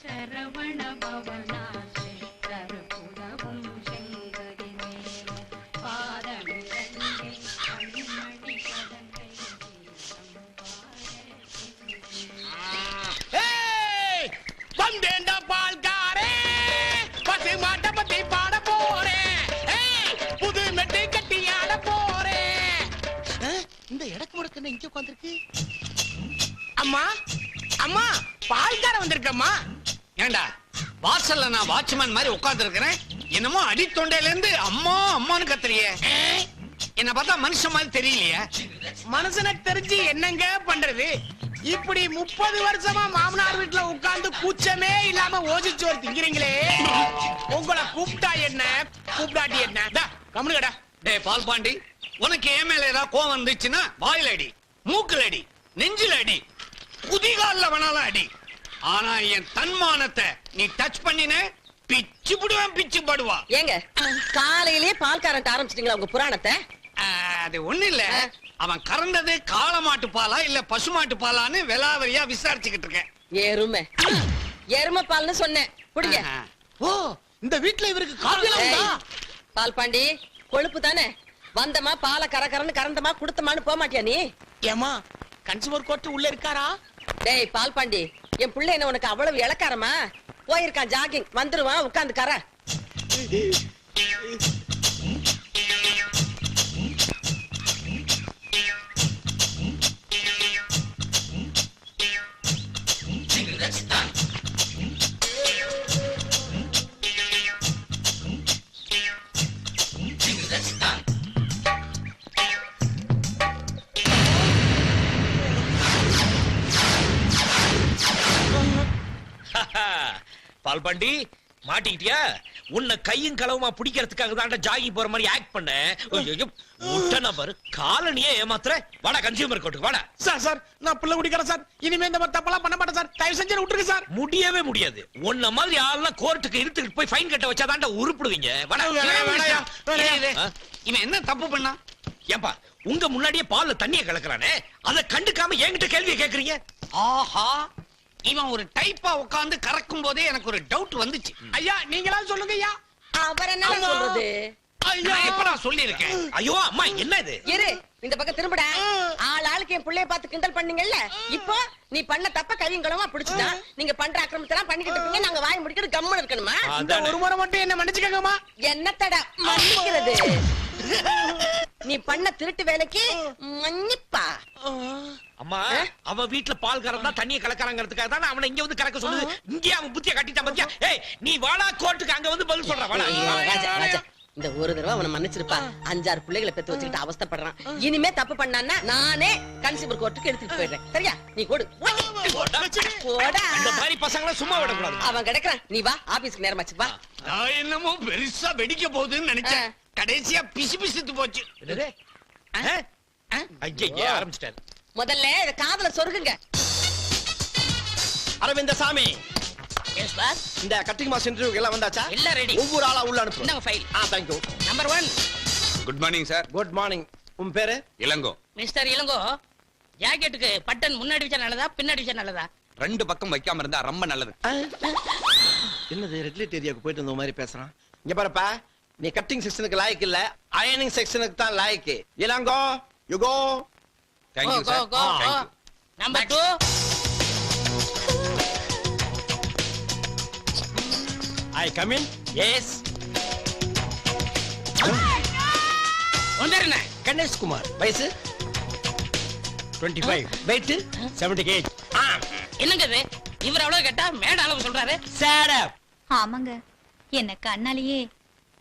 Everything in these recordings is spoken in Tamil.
சரவண பவனா சிஷ்டர் செங்கதி மேலும் கண்மணி கதங்கை பாட பால்காரே. பசு பத்தி பாட போறேன். புது மெட்டை கட்டி ஆட போறேன். இந்த இடக்கு முடக்கு இங்க உட்காந்துருக்கு அம்மா அம்மா பால்கார வந்திருக்கம்மா ஏண்டா? வாசல்ல நான் வாட்ச்மேன் மாதிரி உட்கார்ந்து இருக்கிறேன் என்னமோ அடித்தொண்டையில இருந்து அம்மா அம்மான்னு கத்துறியே. என்ன பார்த்தா மனுஷன் மாதிரி தெரியலையே. மனுஷனுக்கு தெரிஞ்சு என்னங்க பண்றது? இப்படி முப்பது வருஷமா மாமனார் வீட்டுல உட்கார்ந்து கூச்சமே இல்லாம ஓசிச்சோறு திங்கிறீங்களே. உங்களை கூப்பிட்டா என்ன? கூப்பிடாட்டி என்ன? டா, கம்முனு கடா டேய் பால் பாண்டி உனக்கு என் மேல ஏதாவது கோவம் வந்துச்சுன்னா வாயில அடி மூக்குல அடி நெஞ்சில அடி குதிகால்ல வேணாலும் அடி. ஆனா என் தன்மானத்தை நீ டச் பண்ணின பிச்சு புடுவேன் பிச்சு படுவா. ஏங்க காலையிலேயே பால்காரன் ஆரம்பிச்சிட்டீங்களா உங்க புராணத்தை? அது ஒண்ணு இல்ல. அவன் கறந்தது காளமாட்டு பாலா இல்ல பசுமாட்டு பாலான்னு விலாவரியா விசாரிச்சுக்கிட்டு இருக்கேன். எருமை. எருமை பால்னு சொன்னேன். புடிங்க. ஆஹா. ஓ இந்த வீட்டுல இவருக்கு உண்டா? பால் பாண்டி கொழுப்பு தானே? வந்தமா பாலை கரகரன்னு கறந்தமா குடுத்தமான்னு போக மாட்டியா நீ? ஏமா கன்சூமர் கோர்ட் உள்ள இருக்காரா? டேய் பால் பாண்டி என் பிள்ளை என்ன உனக்கு அவ்வளவு இளக்காரமா போயிருக்கான் ஜாகிங் வந்துருவான் உட்கார்ந்து பால்பாண்டி மாட்டிக்கிட்டியா? உன்னை கையும் களவுமா பிடிக்கிறதுக்காக தான் ஜாகி போற மாதிரி ஆக்ட் பண்ண. முட்டை நம்பர் காலனியே ஏமாத்துற. வாடா கன்சியூமர் கோர்ட்டுக்கு வாடா. சார் சார் நான் பிள்ளை குடிக்கிறேன் சார். இனிமே இந்த மாதிரி தப்பெல்லாம் பண்ண மாட்டேன் சார். தயவு செஞ்சு விட்டுருங்க சார். முடியவே முடியாது. உன்ன மாதிரி ஆள்லாம் கோர்ட்டுக்கு இழுத்துக்கிட்டு போய் ஃபைன் கட்ட உருப்பிடுவீங்க. இரு, இரு. ஆ? இவன் என்ன தப்பு பண்ணா? ஏப்பா உங்க முன்னாடியே பால்ல தண்ணிய கலக்குறானே? அதை கண்டுக்காம என்கிட்ட கேள்வியை கேக்குறீங்க? ஆஹா. இவன் ஒரு டைப்பா உட்கார்ந்து கறக்கும் போதே எனக்கு ஒரு டவுட் வந்துச்சு. ஐயா நீங்களாவது சொல்லுங்க ஐயா. அவர் என்ன. சொல்றது? ஐயா. நான் எப்ப நான் சொல்லியிருக்கேன் ஐயோ அம்மா என்ன இது? இரு இந்த பக்கம் திரும்படா. ஆள் ஆளுக்கு என் புள்ளைய பார்த்து கிண்டல் பண்ணீங்கல்ல? இப்போ நீ பண்ண தப்ப கையும் களவா பிடிச்சுட்டா? நீங்க பண்ற அக்கிரமத்தெல்லாம் பண்ணிக்கிட்டு இருப்பீங்க நாங்க வாய் முடிக்கிட்டு கம்முன்னு இருக்கணுமா. ஒரு முறை மட்டும் என்ன மன்னிச்சுக்கங்கம்மா. என்னத்தடா மன்னிக்கிறது? நீ பண்ண திருட்டு வேலைக்கு மன்னிப்பா. அம்மா அவன் வீட்டுல பால் கறந்தா தண்ணிய கலக்கறாங்கிறதுக்காக தான் அவனை இங்க வந்து கலக்க சொல்லுது. இங்கே அவன் புத்திய கட்டிட்டான் பாத்தியா? ஏய் நீ வாடா கோர்ட்டுக்கு அங்க வந்து பதில் சொல்ற ராஜா. இந்த ஒரு தடவை அவனை மன்னிச்சிருப்பா அஞ்சாறு பிள்ளைகளை பெத்து வச்சுக்கிட்டு அவஸ்தைப்படுறான் இனிமே தப்பு பண்ணான்னா நானே கன்சியூமர் கோர்ட்டுக்கு எடுத்துட்டு போயிடுறேன் சரியா நீ கொடு போடா. இந்த மாதிரி பசங்களை சும்மா விடக்கூடாது அவன் கிடக்குறான் நீ வா ஆபீஸ்க்கு நேரமாச்சு வா நான் என்னமோ பெருசா வெடிக்க போகுதுன்னு நினைச்சேன் கடைசியா பிசு பிசுத்து போச்சு? ஐயையே, ஆரம்பிச்சிட்டாரு முதல்ல இத காதுல சொருகுங்க அரவிந்த சாமி எஸ் பாஸ் இந்த கட்டிங் மாஸ் இன்டர்வியூ எல்லாம் வந்தாச்சா? எல்லாம் ரெடி ஒவ்வொரு ஆளா உள்ள அனுப்பு இந்தாங்க file ah thank you number one good morning sir good morning உன் பேரு? இளங்கோ. மிஸ்டர் இளங்கோ ஜாக்கெட்டுக்கு பட்டன் முன்னாடி வச்சா நல்லதா பின்னாடி வச்சா நல்லதா? ரெண்டு பக்கம் வைக்காம இருந்தா ரொம்ப நல்லது. என்னது ரெட் லைட் ஏரியாவுக்கு போயிட்டு வந்த மாதிரி பேசுறான்? இங்க பாருப்பா நீ கட்டிங் செக்ஷனுக்கு லாய்க்கு இல்ல அயனிங் செக்ஷனுக்கு தான் லாய்க்கு. Elango you go thank you go sir number two I come in yes வந்துருங்க கணேஷ் குமார். வயசு? 25 வெயிட் 78 என்னங்க இது? இவர் அவ்வளவு கேட்டா மேட அளவு சொல்றாரு. சேட் அப் ஆமாங்க. என்ன கண்ணாலேயே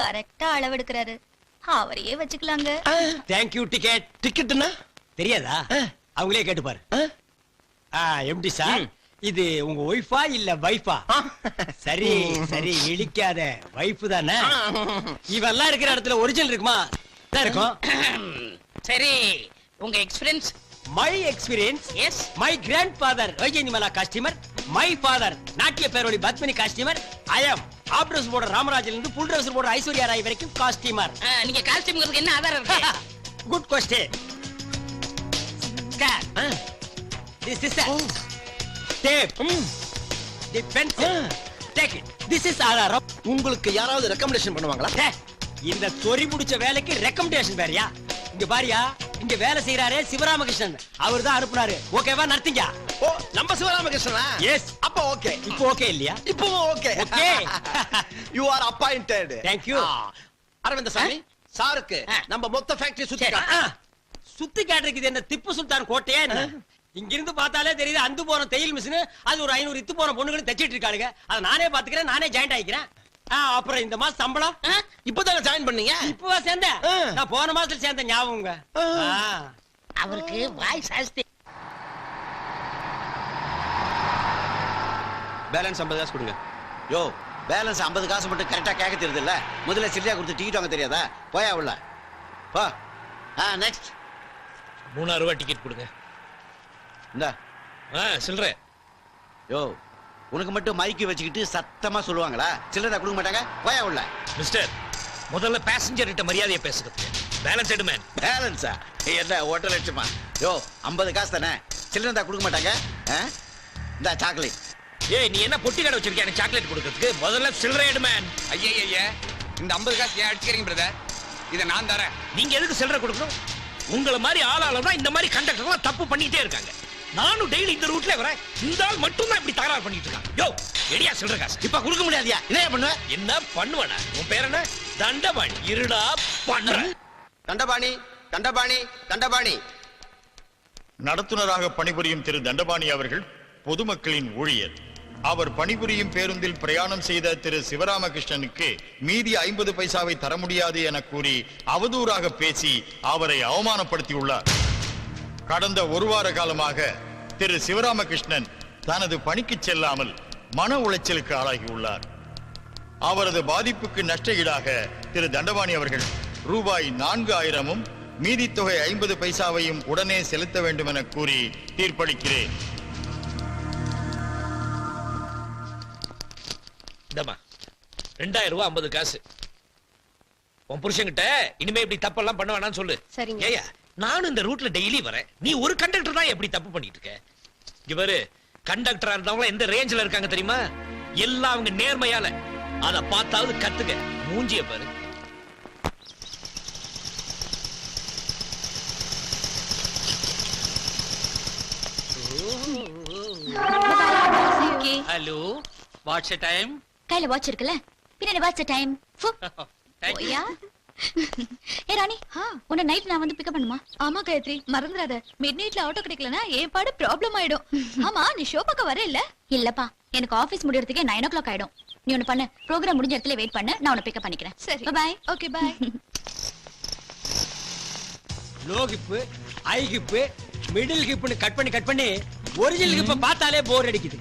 கரெக்டா அளவெடுக்கிறாரு. அவரையே வச்சுக்கலாங்க. தேங்க் யூ டிக்கெட் டிக்கெட்னா தெரியாதா? அவங்களே கேட்டு பாரு எம்டி சார் இது உங்க ஒய்ஃபா இல்ல வைஃபா சரி சரி இழிக்காத. வைஃப் தானே? இவெல்லாம் இருக்கிற இடத்துல ஒரிஜினல் இருக்குமா? தான் இருக்கும்? சரி உங்க experience my experience yes my grandfather Vyjayanthimala costumer my father நாட்டிய பேரோடி Padmini costumer I am of dress போடுற ராமராஜில இருந்து புல் ட்ரெஸ் போடுற ஐஸ்வர்யா ராய் வரைக்கும் காஸ்டிமர் நீங்க காஸ்டியூம்ங்கிறதுக்கு என்ன ஆதாரம் இருக்கு? Good question this is tape the pencil take it this is ஆதாரம் உங்களுக்கு யாராவது ரெக்கமெண்டேஷன் பண்ணுவாங்களா? இந்த சொறி முடிச்ச வேலைக்கு ரெக்கமெண்டேஷன் வேறயா? இங்க பாரியா இங்க வேலை செய்யறாரே சிவராமகிருஷ்ணன். அவர் தான் அனுப்புனாரு. ஓகேவா நடத்தீங்க. ஓ நம்ம சிவராமகிருஷ்ணனா? எஸ் அப்ப ஓகே இப்போ ஓகே இல்லையா? இப்பவும் okay Okay. You are appointed Thank you. Aravinda Sami சாருக்கு. நம்ம மொத்த ஃபேக்டரி சுத்தி. சுத்தி காட்டுறதுக்கு என்ன திப்பு சுல்தான் கோட்டையா என்ன? இங்க இருந்து பார்த்தாலே தெரியுது அந்து போன தையல் மிஷின் அது ஒரு ஐநூறு இத்து போன பொண்ணுகளும் தைச்சிட்டு இருக்காளுங்க. அதை நானே பாத்துக்கிறேன் நானே ஜாயிண்ட் ஆயிக்கிறேன் ஆ, அப்புறம் இந்த மாசம் சம்பளம்? இப்பதானே ஜாயின் பண்ணீங்க? இப்பவா சேர்ந்தேன். நான் போன மாசத்துல சேர்ந்த ஞாபகங்க. அவருக்கு வாய் சாஸ்தி. பேலன்ஸ் ஐம்பது காசு கொடுங்க. யோ பேலன்ஸ் 50 காசு மட்டும் கரெக்டா கேட்க தெரியுது இல்ல முதல்ல சில்லியா கொடுத்து டிக்கெட் வாங்க தெரியாதா? போயா உள்ள. போ. ஆ நெக்ஸ்ட் மூணாயிரம் ரூபாய் டிக்கெட் கொடுங்க. இந்த. ஆ சில்லற. யோ உனக்கு மட்டும் மைக்கு வச்சுக்கிட்டு சத்தமா சொல்லுவாங்களா? சில்லறை கொடுக்க மாட்டாங்க? போயா உள்ள. மிஸ்டர் முதல்ல பேசஞ்சர் கிட்ட மரியாதையை பேசுங்க பேலன்ஸ் எடு மேன் பேலன்ஸா என்ன ஒன்றரை லட்சமா? யோ 50 காசு தானே? சில்லறை தான் கொடுக்க மாட்டாங்க? ஆ? இந்தா சாக்லேட் ஏய் நீ என்ன பொட்டி கடை வச்சிருக்கிய? எனக்கு சாக்லேட் கொடுக்கறதுக்கு? முதல்ல சில்லறை எடு மேன் ஐயா ஐயா இந்த ஐம்பது காசு ஏன் அடிச்சுக்கிறீங்க பிரதர் இதை நான் தரேன். நீங்க எதுக்கு சில்லறை கொடுக்கணும்? உங்களை மாதிரி ஆளால தான் இந்த மாதிரி கண்டக்டர்லாம் தப்பு பண்ணிட்டே இருக்காங்க. நானும் டெய்லி இந்த ரூட்ல வரேன். இந்த ஆள் மட்டும் தான் இப்படி தகராறு பண்ணிட்டு இருக்கான். யோ எடியா சில்லறை காசு. இப்ப கொடுக்க முடியாதியா? என்ன பண்ணுவ? என்ன பண்ணுவன? உன் பேர் என்ன? தண்டபாணி. இருடா பண்றேன் தண்டபாணி தண்டபாணி தண்டபாணி. நடத்துனராக பணிபுரியும் திரு தண்டபாணி அவர்கள் பொதுமக்களின் ஊழியர். அவர் பணிபுரியும் பேருந்தில் பிரயாணம் செய்த திரு சிவராமகிருஷ்ணனுக்கு மீதி ஐம்பது பைசாவை தர முடியாது என கூறி அவதூறாக பேசி அவரை அவமானப்படுத்தியுள்ளார். கடந்த ஒரு வார காலமாக திரு சிவராமகிருஷ்ணன் தனது பணிக்கு செல்லாமல் மன உளைச்சலுக்கு ஆளாகியுள்ளார். அவரது பாதிப்புக்கு நஷ்ட ஈடாக திரு தண்டபாணி அவர்கள் ரூபாய் நான்கு ஆயிரமும் மீதி தொகை ஐம்பது பைசாவையும் உடனே செலுத்த வேண்டும் என கூறி தீர்ப்பளிக்கிறேன். ரெண்டாயிரம் ரூபாய் ஐம்பது காசு. உன் புருஷன்கிட்ட இனிமே இப்படி தப்பெல்லாம் பண்ண வேணாம்னு சொல்லு. சரிங்க. நானும் இந்த ரூட்ல டெய்லி வரேன். நீ ஒரு கண்டக்டர் தான் எப்படி தப்பு பண்ணிட்டு இருக்க? இவரு கண்டக்டரா இருந்தவங்க எந்த ரேஞ்சில இருக்காங்க தெரியுமா? எல்லாம் அவங்க நேர்மையால. அத பார்த்தாவது கத்துக்க. மூஞ்சிய பாரு. ஹலோ வாட்ஸ் டைம் கையில வாட்ச் இருக்குல்ல? பின்னாடி வாட்ச் டைம் ஓயா ஏ ராணி உன்னை நைட் நான் வந்து பிக்கப் பண்ணுமா? ஆமா காயத்ரி. மறந்துடாத. மிட் நைட்ல ஆட்டோ கிடைக்கலனா ஏன் பாடு ப்ராப்ளம் ஆயிடும். ஆமா நீ ஷோ வர இல்ல? இல்லப்பா எனக்கு ஆபீஸ் முடியறதுக்கே நைன் ஓ கிளாக் ஆயிடும். நீ ஒண்ணு பண்ணு ப்ரோக்ராம் முடிஞ்ச இடத்துல வெயிட் பண்ணு நான் உன்னை பிக்கப் பண்ணிக்கிறேன். சரி. Bye okay bye low hip high hip middle ஹிப்னு cut பண்ணி கட் பண்ணி ஒரிஜினல் ஹிப்ப பார்த்தாலே போர் அடிக்குது.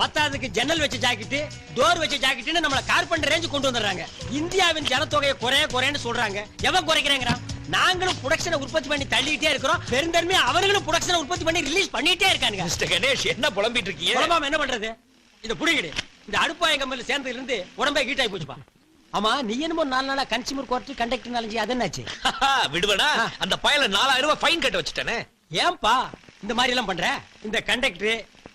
பத்தாவதுக்கு ஜன்னல் வச்ச ஜாக்கெட் டோர் வச்ச ஜாக்கெட்னு நம்மள கார்பெண்டர் ரேஞ்சு கொண்டு வந்துடுறாங்க. இந்தியாவின் ஜனத்தொகையை குறைய குறையன்னு சொல்றாங்க. எவன் குறைக்கிறாங்கிறான்? நாங்களும் புரொடக்ஷனை உற்பத்தி பண்ணி தள்ளிட்டே இருக்கிறோம். பெருந்தன்மை அவர்களும் புரொடக்ஷனை உற்பத்தி பண்ணி ரிலீஸ் பண்ணிட்டே இருக்கானுங்க. மிஸ்டர் கணேஷ் என்ன புலம்பிட்டு இருக்கீங்க? குழம்பாம என்ன பண்றது? இத புடிங்கிடு. இந்த அடுப்பாய கம்பெனில சேர்ந்ததுல இருந்து உடம்பே ஹீட் ஆகி போச்சுப்பா. ஆமா நீ என்னமோ நாலு நாளா கன்சியூமர் கோர்ட் கண்டக்டர் நாலஞ்சு அது என்னாச்சு? விடுவடா அந்த பயல நாலாயிரம் ரூபாய் ஃபைன் கட்ட வச்சுட்டானே. ஏன்பா இந்த மாதிரி எல்லாம் பண்ற? இந்த கண்டக்டர்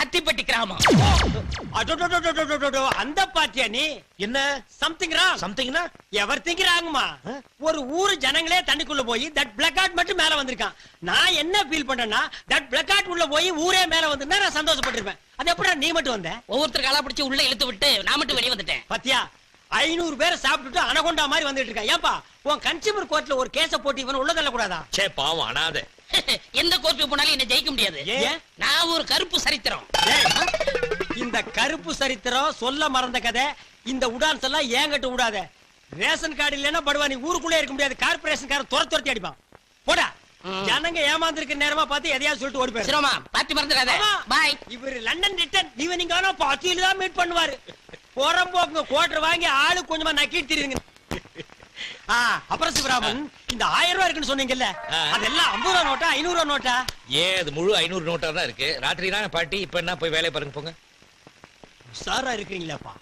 அத்திப்பட்டி கிராமம். அந்த பாத்தியா நீ என்ன சம்திங் ரா சம்திங்னா எவர் திங்க் ஒரு ஊரு ஜனங்களே தண்ணிக்குள்ள போய் தட் பிளாக் அவுட் மட்டும் மேல வந்திருக்கான். நான் என்ன ஃபீல் பண்றேன்னா தட் பிளாக் அவுட் உள்ள போய் ஊரே மேல வந்திருந்தா நான் சந்தோஷப்பட்டிருப்பேன். அது எப்படி நீ மட்டும் வந்த? ஒவ்வொருத்தர் காலா பிடிச்சி உள்ள இழுத்து விட்டு நான் மட்டும் வெளியே வந்துட்டேன். பாத்தியா? ஐநூறு பேரை சாப்பிட்டுட்டு அனகொண்டா மாதிரி வந்துட்டு இருக்கா ஏன்பா உன் கன்சியூமர் கோர்ட்ல ஒரு கேஸ போட்டி இவன் உள்ள தள்ளக்கூடாதா? சே பாவம் அனாதை. எந்த கோர்ட்டுக்கு போனாலும் என்ன ஜெயிக்க முடியாது? நான் ஒரு கருப்பு சரித்திரம். இந்த கருப்பு சரித்திரம் சொல்ல மறந்த கதை இந்த உடான்ஸ் எல்லாம் ஏங்கிட்ட விடாத ரேஷன் கார்டு இல்லைன்னா படுவா நீ ஊருக்குள்ளே இருக்க முடியாது. கார்பரேஷன் காரன் துரத்து துரத்தி அடிப்பான். போடா. ஜனங்க ஏமாந்துருக்க நேரமா பார்த்து எதையாவது சொல்லிட்டு ஓடி போயிரு. சிரமா பாத்தி மறந்துடாத. பாய் இவர் லண்டன் ரிட்டர்ன் ஈவினிங் ஆனா பாத்தியில தான் மீட் பண்ணுவாரு. புறம்போக்குங்க கோட்டர் வாங்கி ஆளு கொஞ்சமா நக்கிட்டு தெரியுதுங்க. ஆ, அப்புறம் சிவராமன் இந்த ஆயிரம் ரூபாய் இருக்குன்னு சொன்னீங்கல்ல. அதெல்லாம் ஐம்பது ரூபா நோட்டா ஐநூறு ரூபா நோட்டா? ஏன் அது முழு ஐநூறு நோட்டா தான் இருக்கு. ராத்திரி தான் பாட்டி இப்ப என்ன போய் வேலையை பாருங்க போங்க. சாரா இருக்கிறீங்களாப்பா